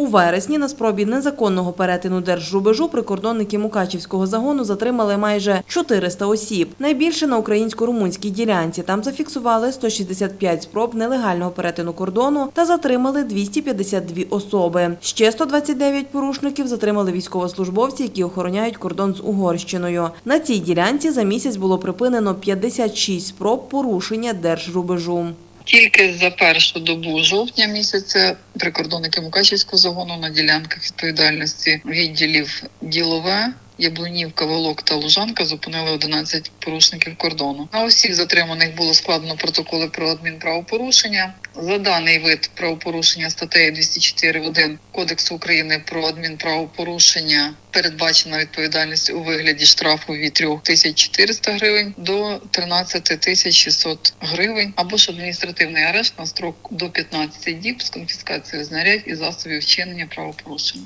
У вересні на спробі незаконного перетину держрубежу прикордонники Мукачівського загону затримали майже 400 осіб. Найбільше на українсько-румунській ділянці. Там зафіксували 165 спроб нелегального перетину кордону та затримали 252 особи. Ще 129 порушників затримали військовослужбовці, які охороняють кордон з Угорщиною. На цій ділянці за місяць було припинено 56 спроб порушення держрубежу. Тільки за першу добу жовтня місяця прикордонники Мукачівського загону на ділянках відповідальності відділів ділове. Яблунівка, Волок та Лужанка зупинили 11 порушників кордону. На усіх затриманих було складено протоколи про адмінправопорушення. За даний вид правопорушення статтею 204.1 Кодексу України про адмінправопорушення передбачена відповідальність у вигляді штрафу від 3400 гривень до 13 600 гривень або ж адміністративний арешт на строк до 15 діб з конфіскацією знарядь і засобів вчинення правопорушення.